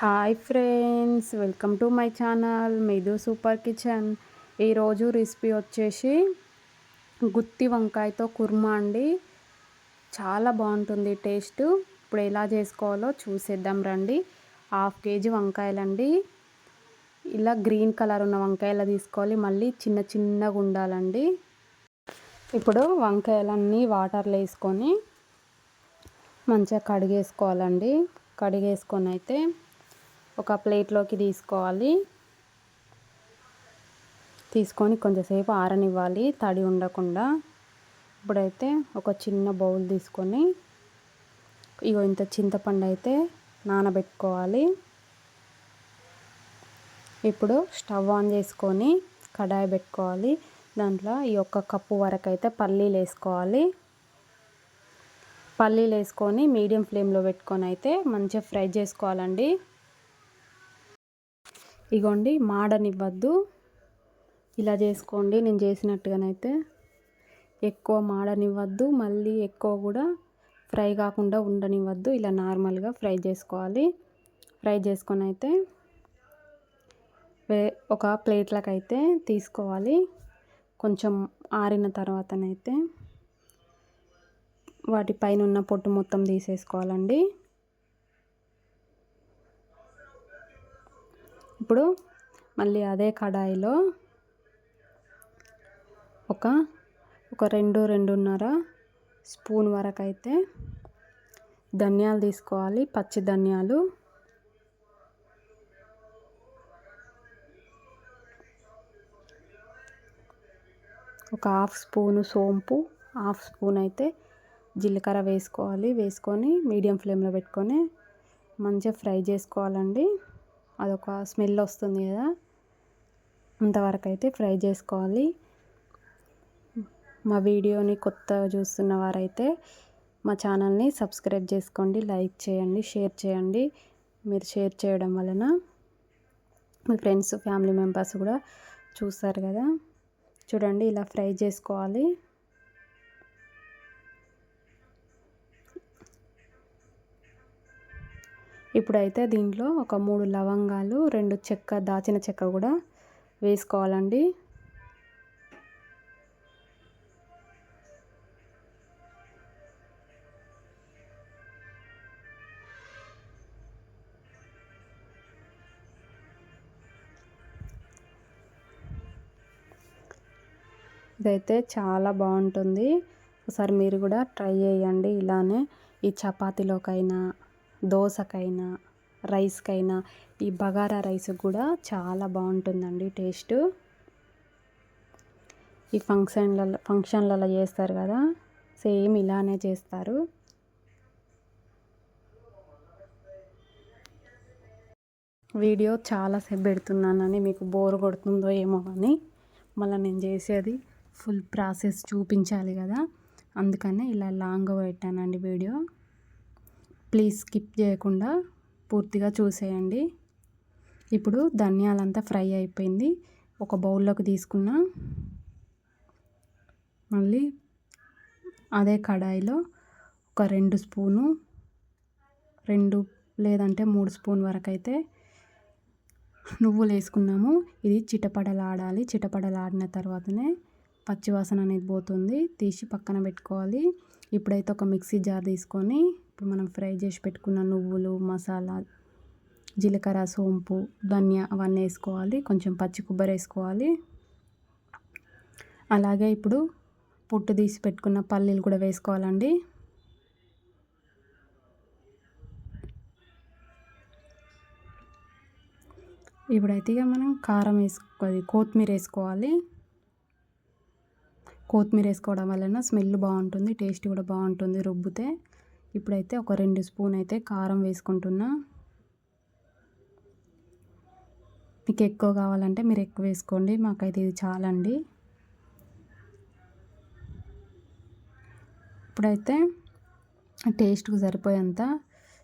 Hi friends welcome to my channel మీదు super kitchen. ఈరోజు recipe వచ్చేసి గుత్తి వంకాయతో కుర్మా అండి. చాలా బాగుంటుంది టేస్ట్. ఇప్పుడు ఎలా చేసుకోవాలో చూసేద్దాం రండి. హాఫ్ కేజీ వంకాయలండి. ఇలా గ్రీన్ కలర్ ఉన్న వంకాయలు తీసుకోవాలి. మళ్ళీ చిన్న చిన్నగా ఉండాలండి. ఇప్పుడు వంకాయలన్నీ వాటర్లో వేసుకొని మంచిగా కడిగేసుకోవాలండి. కడిగేసుకొని అయితే ఒక ప్లేట్లోకి తీసుకోవాలి. తీసుకొని కొంచెంసేపు ఆరనివ్వాలి తడి ఉండకుండా. ఇప్పుడైతే ఒక చిన్న బౌల్ తీసుకొని ఇగో ఇంత చింతపండు అయితే నానబెట్టుకోవాలి. ఇప్పుడు స్టవ్ ఆన్ చేసుకొని కడాయి పెట్టుకోవాలి. దాంట్లో ఈ ఒక్క కప్పు వరకు అయితే పల్లీలు వేసుకోవాలి. పల్లీలు వేసుకొని మీడియం ఫ్లేమ్లో పెట్టుకొని అయితే మంచిగా ఫ్రై చేసుకోవాలండి. ఇగోండి మాడనివ్వద్దు. ఇలా చేసుకోండి నేను చేసినట్టుగానైతే. ఎక్కువ మాడనివ్వద్దు మళ్ళీ ఎక్కువ కూడా ఫ్రై కాకుండా ఉండనివ్వద్దు. ఇలా నార్మల్గా ఫ్రై చేసుకోవాలి. ఫ్రై చేసుకొని అయితే వే ఒక ప్లేట్లకైతే అయితే తీసుకోవాలి. కొంచెం ఆరిన తర్వాతనైతే వాటి పైన ఉన్న పొట్టు మొత్తం తీసేసుకోవాలండి. ఇప్పుడు మళ్ళీ అదే కడాయిలో ఒక ఒక రెండు రెండున్నర స్పూన్ వరకు అయితే ధనియాలు తీసుకోవాలి పచ్చి ధనియాలు. ఒక హాఫ్ స్పూను సోంపు హాఫ్ స్పూన్ అయితే జీలకర్ర వేసుకోవాలి వేసుకొని మీడియం ఫ్లేమ్లో పెట్టుకొని మంచిగా ఫ్రై చేసుకోవాలండి. అదొక స్మెల్ వస్తుంది కదా. అంతవరకు అయితే ఫ్రై చేసుకోవాలి. మా వీడియోని కొత్తగా చూస్తున్న వారైతే మా ఛానల్ని సబ్స్క్రైబ్ చేసుకోండి లైక్ చేయండి షేర్ చేయండి. మీరు షేర్ చేయడం వలన మీ ఫ్రెండ్స్ ఫ్యామిలీ మెంబర్స్ కూడా చూస్తారు కదా. చూడండి ఇలా ఫ్రై చేసుకోవాలి. ఇప్పుడైతే దీంట్లో ఒక మూడు లవంగాలు రెండు చెక్క దాచిన చెక్క కూడా వేసుకోవాలండి. ఇదైతే చాలా బాగుంటుంది. ఒకసారి మీరు కూడా ట్రై చేయండి ఇలానే ఈ చపాతీలోకైనా. దోశకైనా రైస్కైనా ఈ బగారా రైస్ కూడా చాలా బాగుంటుందండి టేస్ట్. ఈ ఫంక్షన్లలో ఫంక్షన్లలో చేస్తారు కదా సేమ్ ఇలానే చేస్తారు. వీడియో చాలాసేపు పెడుతున్నానని మీకు బోర్ కొడుతుందో ఏమో అని మళ్ళీ నేను చేసేది ఫుల్ ప్రాసెస్ చూపించాలి కదా అందుకనే ఇలా లాంగ్గా పెట్టానండి వీడియో. ప్లీజ్ స్కిప్ చేయకుండా పూర్తిగా చూసేయండి. ఇప్పుడు ధనియాలంతా ఫ్రై అయిపోయింది. ఒక బౌల్లోకి తీసుకున్న మళ్ళీ అదే కడాయిలో ఒక రెండు స్పూను రెండు లేదంటే మూడు స్పూన్ వరకు అయితే నువ్వులు వేసుకున్నాము. ఇది చిటపడలాడాలి. చిటపడలాడిన తర్వాతనే పచ్చివాసన అనేది పోతుంది. తీసి పక్కన పెట్టుకోవాలి. ఇప్పుడైతే ఒక మిక్సీ జార్ తీసుకొని ఇప్పుడు మనం ఫ్రై చేసి పెట్టుకున్న నువ్వులు మసాలా జీలకర్ర సోంపు ధనియా అవన్నీ వేసుకోవాలి. కొంచెం పచ్చి కొబ్బరి వేసుకోవాలి. అలాగే ఇప్పుడు పొట్టు తీసి పెట్టుకున్న పల్లీలు కూడా వేసుకోవాలండి. ఇప్పుడైతే ఇక మనం కారం వేసుకోవాలి కొత్తిమీర వేసుకోవాలి. కొత్తిమీర వేసుకోవడం వలన స్మెల్ బాగుంటుంది టేస్ట్ కూడా బాగుంటుంది రుబ్బితే. ఇప్పుడైతే ఒక రెండు స్పూన్ అయితే కారం వేసుకుంటున్నా. మీకు ఎక్కువ కావాలంటే మీరు ఎక్కువ వేసుకోండి. మాకైతే ఇది చాలండి. ఇప్పుడైతే టేస్ట్కు సరిపోయేంత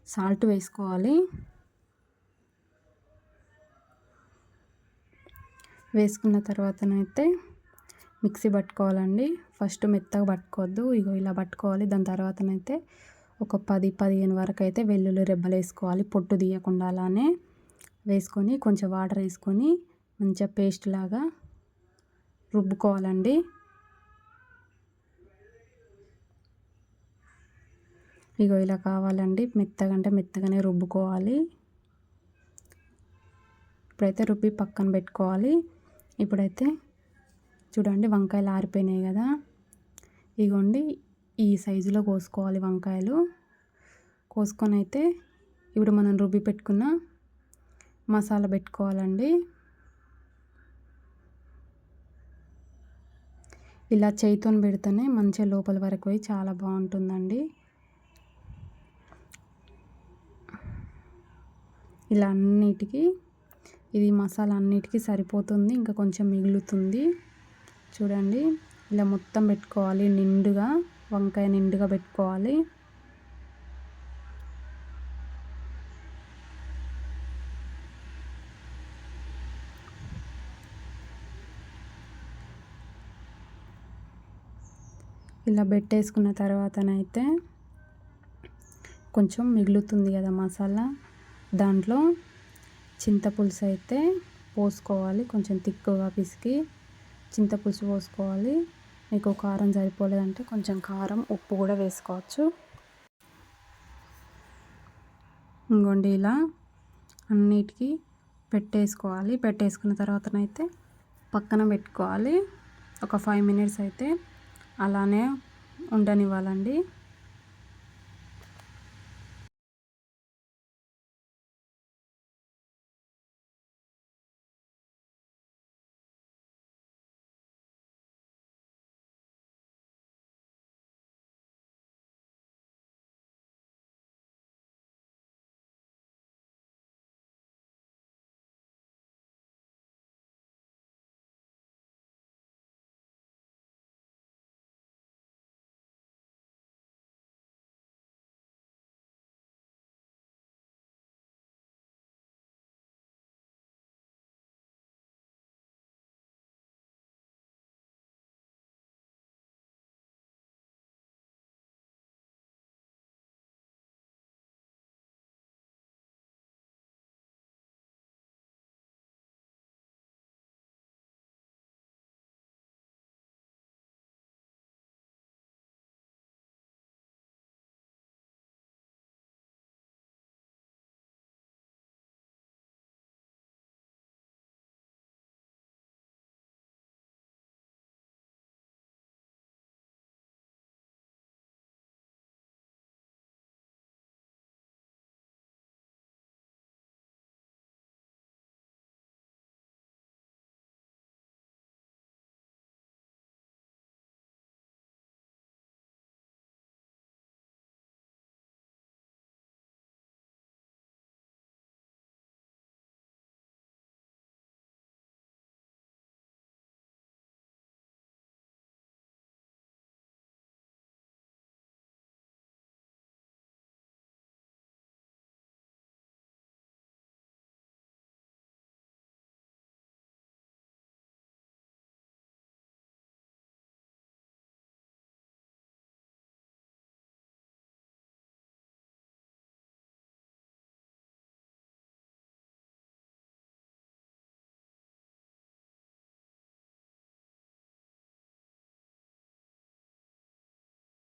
సాల్ట్ వేసుకోవాలి. వేసుకున్న తర్వాతనైతే మిక్సీ పట్టుకోవాలండి. ఫస్ట్ మెత్తగా పట్టుకోవద్దు. ఇగో ఇలా పట్టుకోవాలి. దాని తర్వాతనైతే ఒక పది పదిహేను వరకు అయితే వెల్లుల్లి రెబ్బలు వేసుకోవాలి. పొట్టు తీయకుండా అలానే వేసుకొని కొంచెం వాటర్ వేసుకొని మంచిగా పేస్ట్ లాగా రుబ్బుకోవాలండి. ఇగో ఇలా కావాలండి. మెత్తగా అంటే మెత్తగానే రుబ్బుకోవాలి. ఇప్పుడైతే రుబ్బి పక్కన పెట్టుకోవాలి. ఇప్పుడైతే చూడండి వంకాయలు ఆరిపోయినాయి కదా. ఇగోండి ఈ సైజులో కోసుకోవాలి వంకాయలు. కోసుకొని అయితే ఇప్పుడు మనం రుబ్బి పెట్టుకున్న మసాలా పెట్టుకోవాలండి. ఇలా చేయితో పెడితేనే మంచిగా లోపల వరకు పోయి చాలా బాగుంటుందండి. ఇలా అన్నిటికీ ఇది మసాలా అన్నిటికీ సరిపోతుంది ఇంకా కొంచెం మిగులుతుంది. చూడండి ఇలా మొత్తం పెట్టుకోవాలి నిండుగా. వంకాయ నిండుగా పెట్టుకోవాలి. ఇలా పెట్టేసుకున్న తర్వాతనైతే కొంచెం మిగులుతుంది కదా మసాలా. దాంట్లో చింతపులుసు అయితే పోసుకోవాలి కొంచెం తిక్కుగా పిసికి చింతపులుసు పోసుకోవాలి. మీకు కారం సరిపోలేదంటే కొంచెం కారం ఉప్పు కూడా వేసుకోవచ్చు. ఇంకోండి ఇలా అన్నిటికీ పెట్టేసుకోవాలి. పెట్టేసుకున్న తర్వాతనైతే పక్కన పెట్టుకోవాలి. ఒక ఫైవ్ మినిట్స్ అయితే అలానే ఉండనివ్వాలండి.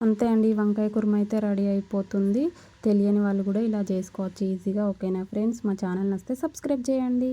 అంతే అండి వంకాయ కుర్మ అయితే రెడీ అయిపోతుంది. తెలియని వాళ్ళు కూడా ఇలా చేసుకోవచ్చు ఈజీగా. ఓకేనా ఫ్రెండ్స్? మా ఛానల్ వస్తే సబ్స్క్రైబ్ చేయండి.